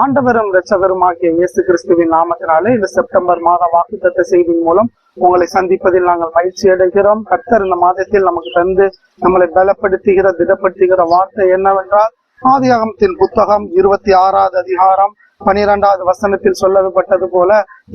ஆண்டவரும் இரட்சகருமாகிய இயேசு கிறிஸ்துவின் நாமத்தினாலே இந்த செப்டம்பர் மாத வாக்குத்தத்த செய்தியின் மூலம் உங்களை சந்திப்பதில் நாங்கள் மகிழ்ச்சி அடைகிறோம். கர்த்தர் இந்த மாதத்தில் நமக்கு தந்து நம்மளை பலப்படுத்துகிற திடப்படுத்துகிற வார்த்தை என்னவென்றால் ஆதியாகமத்தின் புத்தகம் இருபத்தி ஆறாவது அதிகாரம் பனிரெண்டாவது வசனத்தில் சொல்லப்பட்டது போல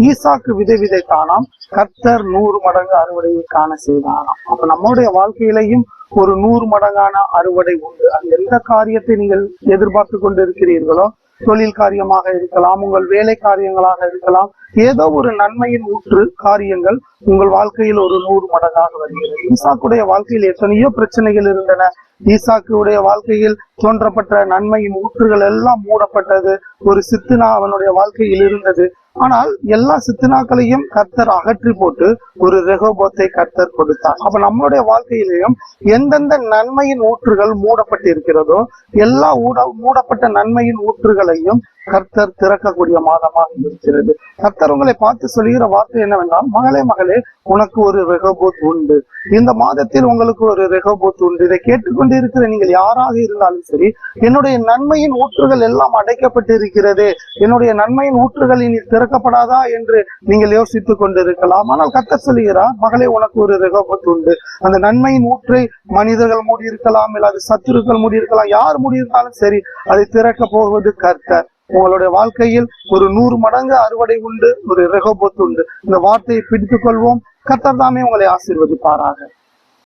ஈசாக்கு விதை விதைத்தானாம் கர்த்தர் நூறு மடங்கு அறுவடையை காண செய்தானாம். அப்ப நம்முடைய வாழ்க்கையிலையும் ஒரு நூறு மடங்கான அறுவடை உண்டு. அது எந்த காரியத்தை நீங்கள் எதிர்பார்த்து கொண்டிருக்கிறீர்களோ தொழில் காரியமாக இருக்கலாம் உங்கள் வேலை காரியங்களாக இருக்கலாம் ஏதோ ஒரு நன்மையின் ஊற்று காரியங்கள் உங்கள் வாழ்க்கையில் ஒரு நூறு மடங்காக வருகிறது. ஈசாக்குடைய வாழ்க்கையில் எத்தனையோ பிரச்சனைகள் இருந்தன. ஈசாக்குடைய வாழ்க்கையில் தோன்றப்பட்ட நன்மையின் ஊற்றுகள் எல்லாம் மூடப்பட்டது. ஒரு சித்துனா அவனுடைய வாழ்க்கையில் இருந்தது. ஆனால் எல்லா சித்தினாக்களையும் கர்த்தர் அகற்றி போட்டு ஒரு ரெகோபத்தை கர்த்தர் கொடுத்தார். அப்ப நம்மளுடைய வாழ்க்கையிலையும் எந்தெந்த நன்மையின் ஊற்றுகள் மூடப்பட்டிருக்கிறதோ எல்லா ஊட மூடப்பட்ட நன்மையின் ஊற்றுகளையும் கர்த்தர் திறக்கக்கூடிய மாதமாக இருக்கிறது. கர்த்தர் உங்களை பார்த்து சொல்லுகிற வார்த்தை என்னவென்றால் மகளே மகளே உனக்கு ஒரு ரெகோபோத் உண்டு. இந்த மாதத்தில் உங்களுக்கு ஒரு ரெகோபோத் உண்டு. இதை கேட்டுக்கொண்டு இருக்கிற நீங்கள் யாராக இருந்தாலும் சரி என்னுடைய நன்மையின் ஊற்றுகள் எல்லாம் அடைக்கப்பட்டு இருக்கிறது என்னுடைய நன்மையின் ஊற்றுகள் இனி திறக்கப்படாதா என்று நீங்கள் யோசித்துக் கொண்டிருக்கலாம். ஆனால் கர்த்தர் சொல்லுகிறார் மகளே உனக்கு ஒரு ரெகோபோத் உண்டு. அந்த நன்மையின் ஊற்றை மனிதர்கள் மூடி இருக்கலாம் இல்லாத சத்துருக்கள் மூடியிருக்கலாம் யார் மூடியிருந்தாலும் சரி அதை திறக்க போவது கர்த்தர். உங்களுடைய வாழ்க்கையில் ஒரு நூறு மடங்கு அறுவடை உண்டு ஒரு ரெகோபத்து உண்டு. இந்த வார்த்தையை பிடித்துக் கொள்வோம். கத்தர் தாமே உங்களை ஆசீர்வதிப்பாராக.